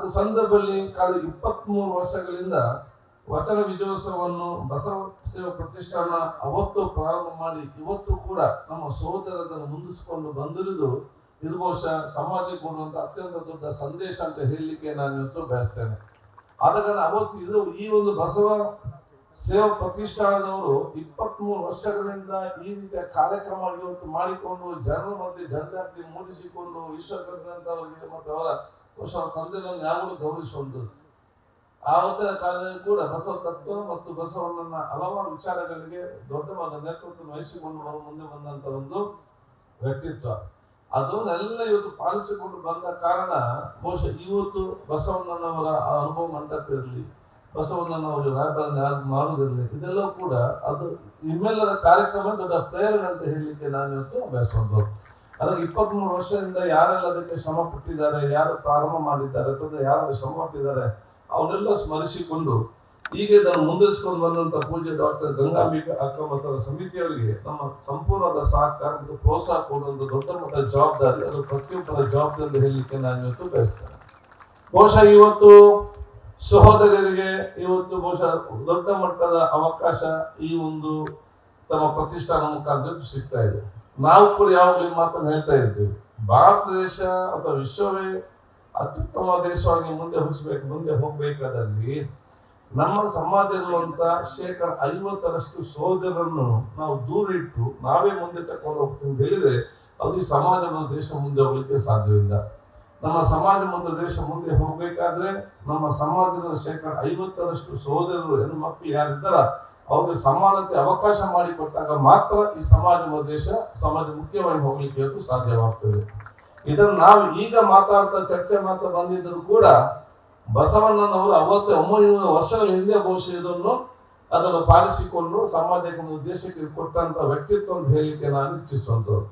ಅದು ಸಂದರ್ಭದಲ್ಲಿ ಕಳೆದ ಇಪ್ಪತ್ಮೂರು ವರ್ಷಗಳಿಂದ ವಚನ ವಿಜಯೋತ್ಸವವನ್ನು ಬಸವ ಸೇವಾ ಪ್ರತಿಷ್ಠಾನ ಅವತ್ತು ಪ್ರಾರಂಭ ಮಾಡಿ ಇವತ್ತು ಕೂಡ ನಮ್ಮ ಸಹೋದರದನ್ನು ಮುಂದಿಸಿಕೊಂಡು ಬಂದಿರುವುದು ಇದು ಬಹುಶಃ ಸಮಾಜಕ್ಕೆ ಕೊಡುವಂತ ಅತ್ಯಂತ ದೊಡ್ಡ ಸಂದೇಶ ಅಂತ ಹೇಳಲಿಕ್ಕೆ ನಾನು ಇವತ್ತು ಬಯಸ್ತೇನೆ. ಆದ ಕಾರಣ ಅವತ್ತು ಇದು ಈ ಒಂದು ಬಸವ ಸೇವಾ ಪ್ರತಿಷ್ಠಾನದವರು ಇಪ್ಪತ್ಮೂರು ವರ್ಷಗಳಿಂದ ಈ ರೀತಿಯ ಕಾರ್ಯಕ್ರಮ ಇವತ್ತು ಮಾಡಿಕೊಂಡು ಜನರ ಮಧ್ಯೆ ಜನಜಾಗೃತಿ ಮೂಡಿಸಿಕೊಂಡು ಈಶ್ವರ ಅವರಿಗೆ ಮತ್ತು ಅವರ ತಂದೆ ತಂದೆಯನ್ನು ಯಾವಾಗಲೂ ಗೌರವಿಸುವುದು ಆವತ್ತಿನ ಕಾಲದಲ್ಲಿ ಕೂಡ ಬಸವ ತತ್ವ ಮತ್ತು ಬಸವಣ್ಣನ ಹಲವಾರು ವಿಚಾರಗಳಿಗೆ ದೊಡ್ಡವಾದ ನೇತೃತ್ವವನ್ನು ವಹಿಸಿಕೊಂಡು ಅವರು ಮುಂದೆ ಬಂದಂತ ಒಂದು ವ್ಯಕ್ತಿತ್ವ. ಅದನ್ನೆಲ್ಲ ಇವತ್ತು ಪಾಲಿಸಿಕೊಂಡು ಬಂದ ಕಾರಣ ಬಹುಶಃ ಇವತ್ತು ಬಸವಣ್ಣನವರ ಆ ಅನುಭವ ಮಂಟಪ ಇರಲಿ, ಬಸವಣ್ಣನವರು ವ್ಯಾಪಾರ ಮಾಡುವುದಿರಲಿ ಇದೆಲ್ಲ ಕೂಡ ಅದು ನಿಮ್ಮೆಲ್ಲರ ಕಾರ್ಯಕ್ರಮ ದೊಡ್ಡ ಪ್ರೇರಣೆ ಅಂತ ಹೇಳಲಿಕ್ಕೆ ನಾನು ಇವತ್ತು ಬಯಸೋದು ಅದಕ್ಕೆ ಇಪ್ಪತ್ಮೂರು ವರ್ಷದಿಂದ ಯಾರೆಲ್ಲ ಅದಕ್ಕೆ ಶ್ರಮ ಪಟ್ಟಿದ್ದಾರೆ, ಯಾರು ಪ್ರಾರಂಭ ಮಾಡಿದ್ದಾರೆ, ಅಥವಾ ಯಾರು ಶ್ರಮ ಪಟ್ಟಿದ್ದಾರೆ ಅವರೆಲ್ಲ ಸ್ಮರಿಸಿಕೊಂಡು ಈಗ ಇದನ್ನು ಮುಂದುವರಿಸಿಕೊಂಡು ಬಂದಂತ ಪೂಜೆ ಡಾಕ್ಟರ್ ಗಂಗಾಂಬಿಕಾ ಅಕ್ಕ ಸಮಿತಿಯವರಿಗೆ ನಮ್ಮ ಸಂಪೂರ್ಣದ ಸಹಕಾರ ಮತ್ತು ಪ್ರೋತ್ಸಾಹ ಕೊಡುವಂತ ದೊಡ್ಡ ಮಟ್ಟದ ಜವಾಬ್ದಾರಿ, ಅದು ಪ್ರತಿಯೊಬ್ಬರ ಜವಾಬ್ದಾರಿ ಹೇಳಲಿಕ್ಕೆ ನಾನು ಇವತ್ತು ಬಯಸ್ತೇನೆ. ಬಹುಶಃ ಇವತ್ತು ಸಹೋದರರಿಗೆ ಇವತ್ತು ಬಹುಶಃ ದೊಡ್ಡ ಮಟ್ಟದ ಅವಕಾಶ ಈ ಒಂದು ತಮ್ಮ ಪ್ರತಿಷ್ಠಾನ ಮುಖಾಂತರ ಸಿಗ್ತಾ ಇದೆ. ನಾವು ಕೂಡ ಯಾವಾಗಲೂ ಈ ಮಾತನ್ನು ಹೇಳ್ತಾ ಇದ್ದೇವೆ ಭಾರತ ದೇಶ ಅಥವಾ ವಿಶ್ವವೇ ಅತ್ಯುತ್ತಮ ದೇಶವಾಗಿ ಮುಂದೆ ಹೋಗಬೇಕು ಮುಂದೆ ಹೋಗಬೇಕಾದಲ್ಲಿ ನಮ್ಮ ಸಮಾಜದಲ್ಲಿರುವಂತ ಶೇಕಡ ಐವತ್ತರಷ್ಟು ಸಹೋದರರನ್ನು ನಾವು ದೂರ ಇಟ್ಟು ನಾವೇ ಮುಂದೆ ತಕೊಂಡು ಹೋಗ್ತೀವಿ ಅಂತ ಹೇಳಿದ್ರೆ ಅದು ಈ ಸಮಾಜ ಮತ್ತು ದೇಶ ಮುಂದೆ ಹೋಗ್ಲಿಕ್ಕೆ ಸಾಧ್ಯವಿಲ್ಲ. ನಮ್ಮ ಸಮಾಜ ಮತ್ತು ದೇಶ ಮುಂದೆ ಹೋಗ್ಬೇಕಾದ್ರೆ ನಮ್ಮ ಸಮಾಜದ ಶೇಕಡ ಐವತ್ತರಷ್ಟು ಸಹೋದರರು ಹೆಣ್ಣು ಮಕ್ಕಳು ಯಾರಿದ್ದಾರ ಅವ್ರಿಗೆ ಸಮಾನತೆ ಅವಕಾಶ ಮಾಡಿಕೊಟ್ಟಾಗ ಮಾತ್ರ ಈ ಸಮಾಜ ಉದ್ದೇಶ ದೇಶ, ಸಮಾಜ ಮುಖ್ಯವಾಗಿ ಹೋಗ್ಲಿಕ್ಕೆ ಸಾಧ್ಯವಾಗ್ತದೆ. ಇದನ್ನು ನಾವು ಈಗ ಮಾತಾಡ್ತಾ ಚರ್ಚೆ ಮಾತಾ ಬಂದಿದ್ದರೂ ಕೂಡ ಬಸವಣ್ಣನವರು ಅವತ್ತು ಒಂಬೈನೂರು ವರ್ಷಗಳ ಹಿಂದೆ ಬಹುಶಃ ಇದನ್ನು ಅದನ್ನು ಪಾಲಿಸಿಕೊಂಡು ಸಮಾಜಕ್ಕೆ ಒಂದು ದೇಶಕ್ಕೆ ಕೊಟ್ಟಂತ ವ್ಯಕ್ತಿತ್ವ ಅಂತ ಹೇಳಲಿಕ್ಕೆ ನಾನು ಇಚ್ಛಿಸುವಂತದ್ದು.